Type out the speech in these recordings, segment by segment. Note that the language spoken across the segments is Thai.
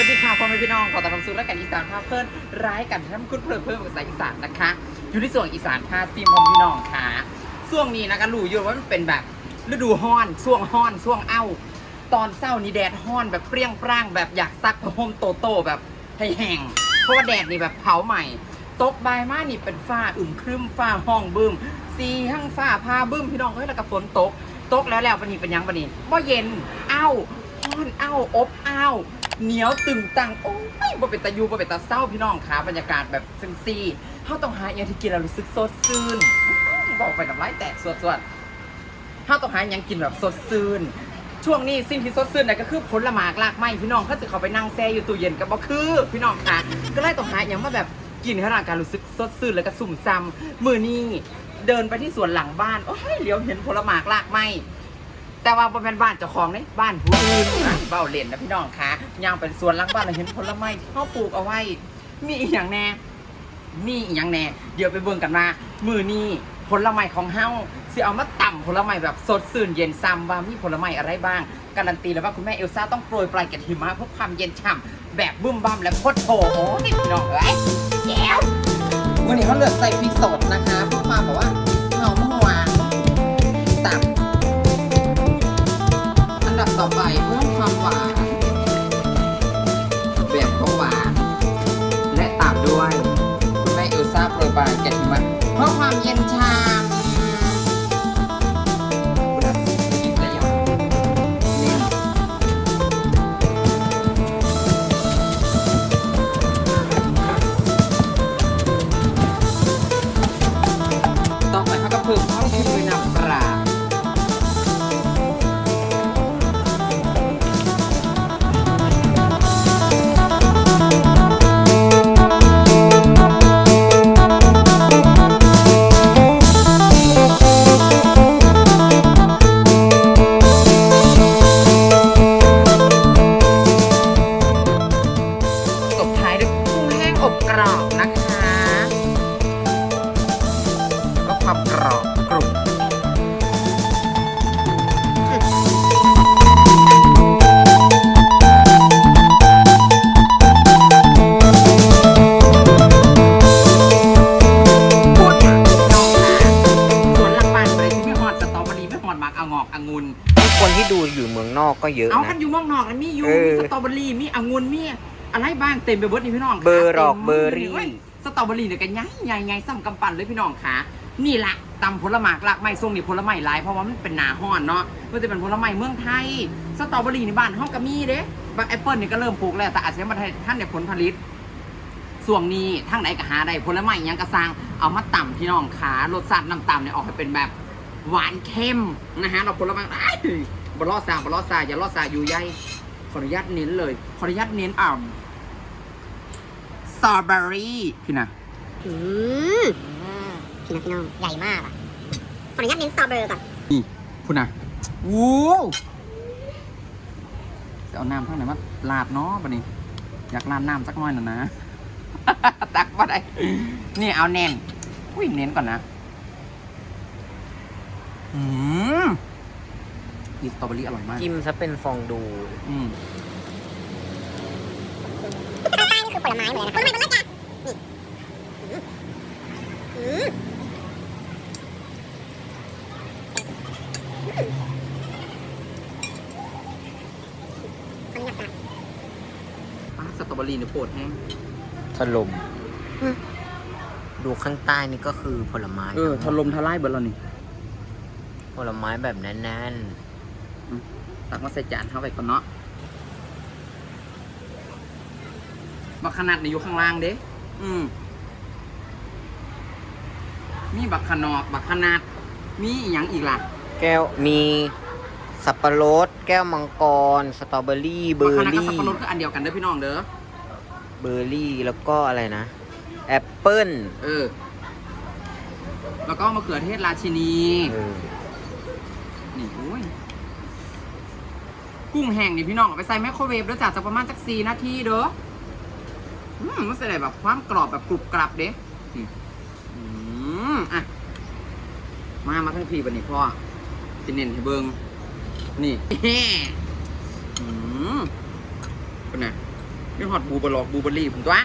วัสดีค่ะพ่อแม่พี่น้องขอต้อนรับสู่รายการอีสานพาเพิ่นร้ายกันทำคุณเพลินเพิ่มภาษาอีสานนะคะ อยู่ที่ส่วนอีสานพาซิมพ่อพี่น้องค่ะช่วงนี้นะคะรู้อยู่ว่ามันเป็นแบบฤดูฮ้อนช่วงฮ้อนช่วงเอ้า ตอนเศร้านี่แดดฮ้อนแบบเปรี้ยงปร้างแบบอยากซักผ้าห่มโตโตแบบให้แห้งเพราะว่าแดดนี่แบบเผาใหม่ ตกบ่ายมานี่เป็นฟ้าอึมครึมฟ้าห้องบึ้มสีห้างฟ้าพาบึ้มพี่น้องเอ้ยแล้วก็ฝนตกตกแล้วแล้ววันนี้เป็นยังวันนี้บ่เย็นเอ้าฮ้อนเอ้าอบเอ้า เหนียวตึงตังโอ้ยบ่เป็นตายูบ่เป็นตาเศร้าพี่น้องขาบรรยากาศแบบซึมซีเฮาต้องหาอย่างที่กินแล้วรู้สึกสดชื่นบอกไปกับไร้แตกสวดๆเฮาต้องหาอย่างกินแบบสดชื่นช่วงนี้สิ่งที่สดชื่นนั่นก็คือผลหมากลากไม้พี่น้องเขาจะเขาไปนั่งแช่อยู่ตู้เย็นก็บ่คือ พี่น้องค่ะ ก็เลยต้องหาอย่างมาแบบกินให้ร่างกายรู้สึกสดชื่นแล้วก็สุ่มซำมือนี้เดินไปที่สวนหลังบ้านโอ้ยเหลียวเห็นผลหมากลากไม้ แต่ว่าบ่แม่นบ้านเจ้าของนี่บ้านผู้อื่นนะเบ้าเล่นนะพี่น้องคะย่างเป็นสวนหลังบ้านเราเห็นผลไม้ที่เขาปลูกเอาไว้ มีอีกอย่างแน่ มีอีกอย่างแน่ เดี๋ยวไปเบิ่งกันมามือนี้ผลไม้ของเฮาสิเอามาต่ำผลไม้แบบสดชื่นเย็นซ้ำว่ามีผลไม้อะไรบ้าง การันตีแล้วว่าคุณแม่เอลซ่าต้องโปรยปลายกับหิมะเพื่อความเย็นฉ่ำแบบบึ้มบั้มและโคตรโถโอ้พี่น้องเอ้ยแก้ววันนี้เขาเลือกใส่พริกสดนะคะเพื่อความแบบว่า ปายแกะหิมะเพราะความเย็นชา เมืองนอกก็เยอะเอานะคันอยู่เมองนอกนะมีอยู่เออมีสตรอเบอรี่มีองุ่นมีอะไรบ้างเต็มไปหมดนี่พี่น้องค่ะเบอร์หรอกต็มเบอร์รี่ว้ยสตรอเบอรี่เนี่ยก็ใหญ่ใหญ่ใหญ่ซ้ำกำปั้นเลยพี่น้องค่ะ นี่ละตำผลไม้ลากไม้ทรงนี่ผลไม้หลายเพราะว่ามันเป็นหนาห้อนเนาะมันจะเป็นผลไม้เมืองไทย สตรอเบอรี่ในบ้านเฮาก็มีเด้บางแอปเปิลนี่ก็เริ่มปลูกแล้วแต่อาจจะยังไม่ทันท่านได้ผลผลิต ส่วงนี้ทางไหนก็หาได้ผลไม้อิหยังกระซังเอามาต่ำพี่น้องขารสชาติน้ำต่ำเนี่ยออกให้เป็นแบบหวานเข้มนะฮะเราผลไม้อ้าย บลอซาบลอซาอย่าลอซาอยู่ใยขออนุญาตเน้นเลย ขออนุญาตเน้นอ่าสตรอเบอรี่พี่นะอืมพี่น้องพี่น้องใหญ่มากอะขออนุญาตเน้นสตรอเบอร์ก่อนนี่คุณนะวู้จะเอาน้ำข้างไหนมาลาดเนาะปะนี้ อยากลาดน้ำสักหน่อยหน่อยนะ ตักมาได้ นี่เอาเน้นอุ้ยเน้นก่อนนะ อืม นี่สตรอเบอรี่อร่อยมากจิ้มซะเป็นฟองดูอืมข้างใต้นี่คือผลไม้หมดเลยนะผลไม้ต้นเล็กอะนี่อืมขออนุญาตตัดอะสตรอเบอรี่เนี่ยโปรดแห้งถล่มดูข้างใต้นี่ก็คือผลไม้เออถล่มทลายเบิร์ดแล้วนี่ผลไม้แบบแน่น ตักมาใส่จานเข้าไปก่อนเนาะบักขนาดนี่อยู่ข้างล่างเด้ อืม มีบักขนอก บักขนาด มีอหย่างอีกล่ะๆแก้วมีสับปะรด แก้วมังกร สตรอเบอรี่เบบัอกขร์นาดกับรี่สับปะรดก็อันเดียวกันเด้อพี่น้องเด้อ เบอร์รี่แล้วก็อะไรนะ แอปเปิ้ลเออ แล้วก็มะเขือเทศราชินี เออ นี่โอ้ย กุ้งแห้งนี่พี่น้องเอาไปใส่ไมโครเวฟแล้วจ้ะจะประมาณสักสี่นาทีเด้ออืมมันจะได้แบบความกรอบแบบกรุบกรับเด้อืมอะมามาทั้งพีบันนี้พ่อสิเน้นให้เบิงนี่อืมเป็นไงมีฮอตบูเบอร์ลอกบูเบอร์รี่ผมตัว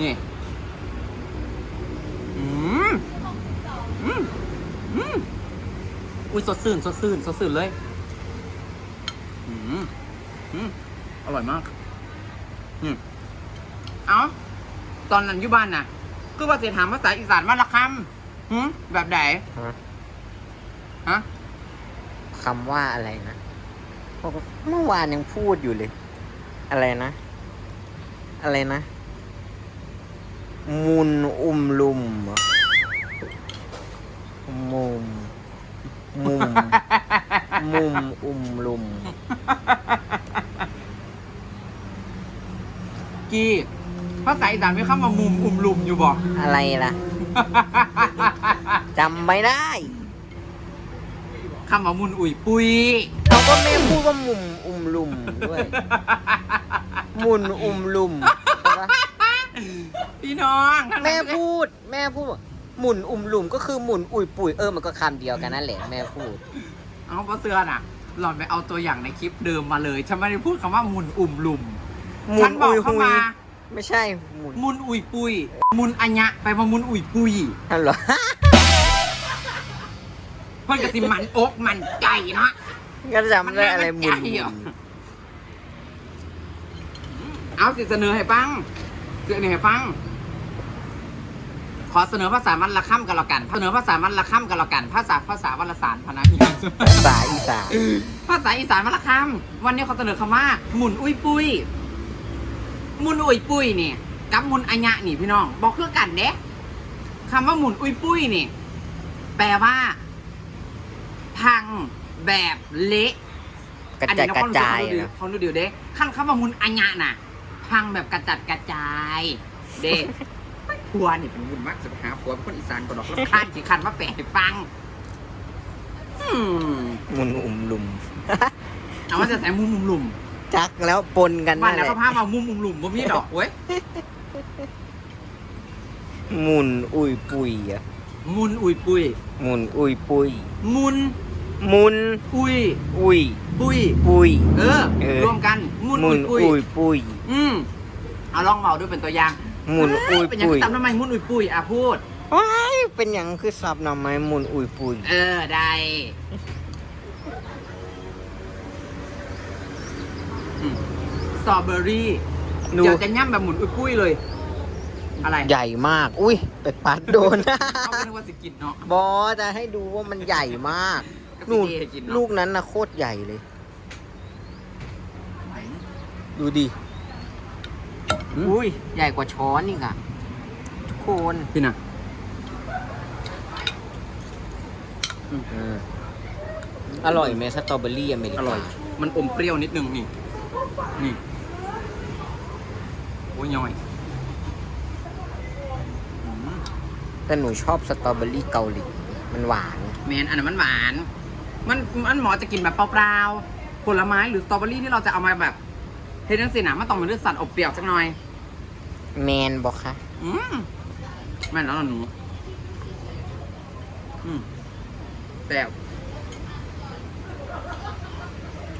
นี่ อืมอืมอืมอุ้ยสดชื่นสดชื่นสดชื่นเลย อืมอร่อยมากอืมเอาตอนนั้นอยู่บ้านน่ะ คือว่าจะถามภาษาอีสานว่าละคำหืมแบบไหนฮะฮะคำว่าอะไรนะเมื่อวานยังพูดอยู่เลย อะไรนะ อะไรนะ มุนอุมลุมเหรอมุม มุม มุมอุมลุม กี้ภาษาอีสานมีคำว่ามุมอุ่มลุมอยู่บ่ อะไรล่ะ จำไม่ได้คำว่ามุนอุ่ยปุยเขาก็ไม่พูดว่ามุมอุมลุมด้วย มุนอุมลุมใช่ปะพี่น้องท่านแม่พูด แม่พูด หมุนอุมลุมก็คือหมุนอุยปุยเออมันก็คำเดียวกันนั่นแหละแม่พูด เอาเพราะเสื้อน่ะ หล่อนไปเอาตัวอย่างในคลิปเดิมมาเลยฉันไม่ได้พูดคำว่ามุนอุ่มลุม หมุฉันนบออุกยเข้าหุยมา ไม่ใช่หมุนมุนอุ่ยปุย มุนอัญญะไปมามุนอุ่ยปุย นั่นเหรอ เพิ่นกะสิมันอกมันใจเนาะ ก็จำได้อะไรหมุนมันน่าจะใช่เหรอ เอาสิเสนอให้ฟังเสนอให้ฟัง ขอเสนอภาษามันละค่ำกันละกัน เสนอภาษามันละค่ำกันละกัน ภาษาภาษาวันละสารพนักงาน ภาษาอีสานภาษาอีสานมันละคำวันนี้เขาเสนอคำว่า หมุนอุ้ยปุ้ยห มุนอุ้ยปุ้ยเนี่ยกับหมุนอัญญะนี่พี่น้องบอกคือกันเด้คำว่าหมุนอุ้ยปุ้ยนี่ แปลว่า พังแบบเละกระอันจันี้ดนะกระจายเขาดูนะเขาดูเดียวเด้ขั้นคำว่าหมุนอัญญะน่ะ พังแบบกระจัดกระจาย เด้ผัวนี่เป็นบุญมากสุดหาผัวเป็นคนอีสานก็ดอกแล้วข้านขีคันว่าแปลให้ฟังอืมหมุนอุมลุมเอาว่าจะใส่มุมมุมหลุม จักแล้วปนกันวันั่นนนั้แหนละเขาพามามุมมุมหลุมบ่มีดอกเว้ยหมุนอุยปุยอะมุนอุยปุยหมุนอุยปุยมุนหมุนอุยอุยปุยปุย เออเออ รวมกันมุนหมุอุนยปุยอุยปุยอืมเอาลองเมาด้วยเป็นตัวอย่างหมุนอุยเป็นอย่างปุยที่ตามทำไมมุนอุยปุยอะพูด ว้ายเป็นอย่างคือสับหน่อไม้หมุนอุยปุย เออได้ สตรอเบอรี่ดูเดี๋ยวจะย่ำแบบหมุนอุยปุยเลย อะไรใหญ่มาก อุ้ยไปปัดโดน เขาไม่นึกว่าสิกินเนาะบอจะให้ดูว่ามันใหญ่มากก็นู่นสิเอให้กินเนาะลูกนั้นนะโคตรใหญ่เลย ดูดิอุ้ยใหญ่กว่าช้อนอีกอะทุกคนพี่น่ะอืมอร่อยไหมสตรอเบอรี่อเมริกาอร่อยมันอมเปรี้ยวนิดนึงนี่ นี่โอ้ยย่อยอืมแต่หนูชอบสตรอเบอรี่เกาหลีมันหวาน แมนอันนั้นมันหวาน มันมันหมอจะกินแบบเปล่าๆผลไม้หรือสตรอเบอรี่ที่เราจะเอามาแบบเทนันสินะมันต้องเป็นเลือดสัตว์อบเปรี้ยวสักหน่อย แมนบอกคะอืมแม่นแล้วล่ะหนูอืมแต่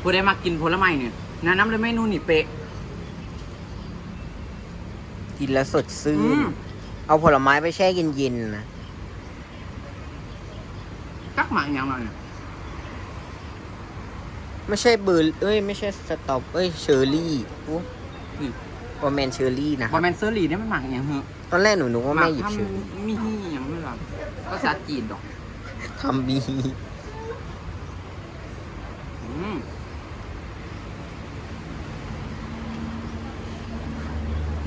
ผู้ได้มากินผลไม้เนี่ย แนะนำเลยเมนูนี่เป๊ะ กินแล้วสดชื่อืน ม เอาผลไม้ไปแช่เย็นๆนะกักหมากอย่างหน่อยเนี่ยไม่ใช่เบอร์เอ้ย ไม่ใช่สตรอเอ้ย เชอร์รี่อุ๊ยนี่ว่าแมนเชอร์รี่นะคบอรับแมนเซอร์รี่เนี่ยมันหมากอย่างเหรอตอนแรกหนูนึกว่าแม่หยิบหมากเชอร์รี่ทำมีที่อย่างไม่หรอภาษาจีนดอก ทำบี อืม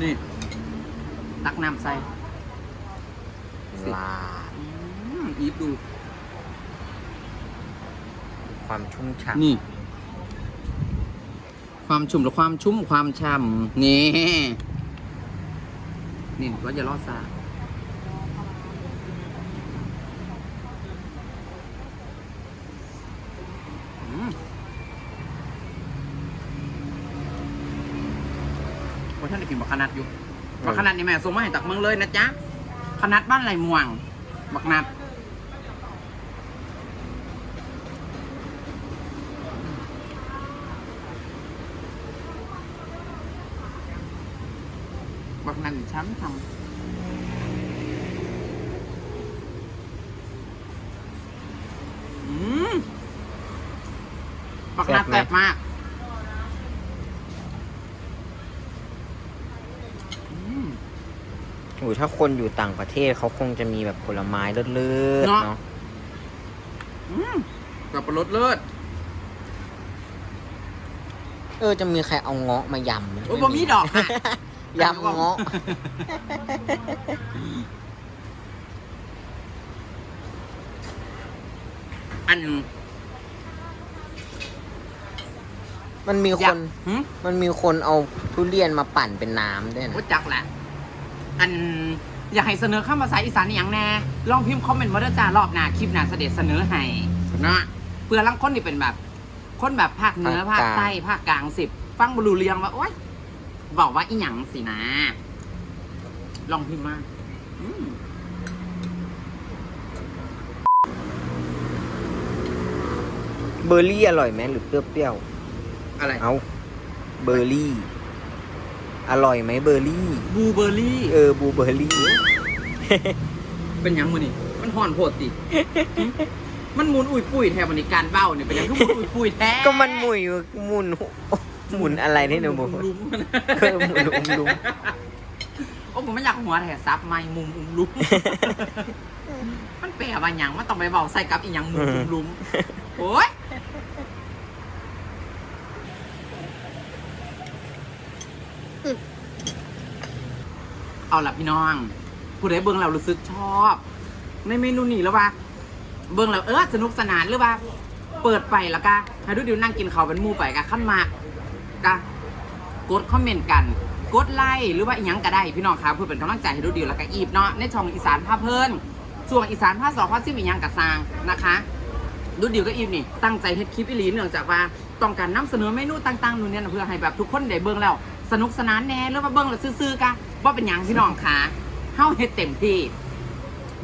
นี่ ตักน้ำใส่ลาอืมอีฟดู ความชุ่มฉ่ำนี่ ความชุ่มและความชุ่มความฉ่ำนี่ นี่ก็อย่ารอดซาอืมว่า ท่านได้กินบักขนัดอยู่บักขนัดนี่แม่ส่งมาให้จากเมืองเลยนะจ๊ะขนัดบ้านไรม่วงบักนัดอบักนั่นช้ำทำอืมบักนั่นแซ่บมากอืม โอ้ยถ้าคนอยู่ต่างประเทศเขาคงจะมีแบบผลไม้เลิศเนๆอะเนาะอืมกับปลาลดเลิศเออจะมีใครเอาเงาะมายำไหมโอ้ยบ่มีดอกค่ะยำเงาะอันมันมีอคยากนหืมมันมีคนเอาทุเรียนมาปั่นเป็นน้ำด้วยนะ รู้จักแหละ อันอยากให้เสนอข้ามภาษาอีสานอหย่างแน่ลองพิมพ์คอมเมนต์มาด้วยจ้ารอบหน้าคลิปหน้าเสด็จเสนอให้เนาะเพื่อลังคนที่เป็นแบบ คนแบบภาคเหนือภาคใต้ภาคกลางสิบฟังบรูเรียงว่าโอ๊ยบอกว่าอีหยังสินะ ลองพิมพ์มาอืมเบอร์รี่อร่อยไหมหรือเปรี้ยวอะไร ๆเอาเบอร์รี่ อร่อยไหมเบอร์รี่บลูเบอร์รี่ เออบูเบอร์รี่ เป็นหยังมือนี่มันห่อนโพดติ มันหมุนอุ้ยปุ้ยแทบมันในการเบ้าเนี่ยเป็นหยังก็หมุนอุ้ยปุ้ยแท้ก็มันหมุยหมุนหมุนอะไรนี่หนูบอกลุ้มมันเออหมุนอุ้มลุ้มโอ้ผมไม่อยากหัวแถซับไม่มุมอุ้มลุ้มมันแปลว่าหยังมันต้องไปเบาใส่กับอีหยังมุมอุ้มลุ้มโอ้ย เอาละพี่น้องผู้ใดเบิ่งเรารู้สึกชอบในเมนูนี้แล้วว่า เบิ่งแล้วเออสนุกสนานหรือว่า เปิดไปแล้วก็ให้ดูดิวนั่งกินข้าวเป็นมู่ไปกะขั้นมากกะกดคอมเมนต์กัน กดไลค์หรือว่าอีหยังก็ได้พี่น้องครับเพื่อเป็นกำลังใจให้ดูดิวแล้วก็อีฟเนาะในช่องอีสานพาเพลินส่วนอีสานพาคสองพาซิมอีหยังกับซางนะคะดูดิวก็อีฟนี่ตั้งใจเฮ็ดคลิปอีหลีเนื่องจากว่าต้องการนำเสนอเมนูต่างๆนู่นเนี่ยนเพื่อให้แบบทุกคนได้เบิ่งแล้ว สนุกสนานแน่หรือว่าเบิ่งแล้วซื่อๆกัน ว่าเป็นหยังพี่น้องคะเฮาเฮ็ดเต็มที่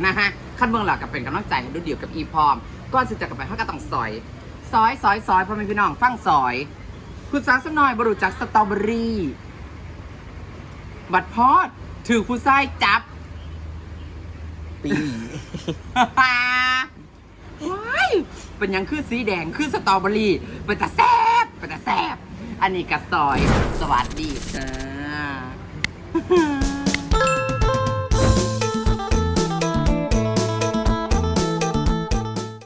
นะฮะขั้นเบื้องหลังกับเป็นกำลังใจให้ดูเดี่ยวกับอีพร้อมก่อนสิจะกลับไปเขาก็ต้องซอย ซอยซอยซอยพ่อแม่พี่น้องฟังซอย คุณสาวสกหน่อยบรุจากสตรอเบอรี่บัดพอดถือผู้ชายจับปีว้ายเป็นหยังคือสีแดงคือสตรอเบอรี่เป็นตาแซบเป็นตาแซบอันนี้กระซอย สวัสดีจ้า Ha ha ha.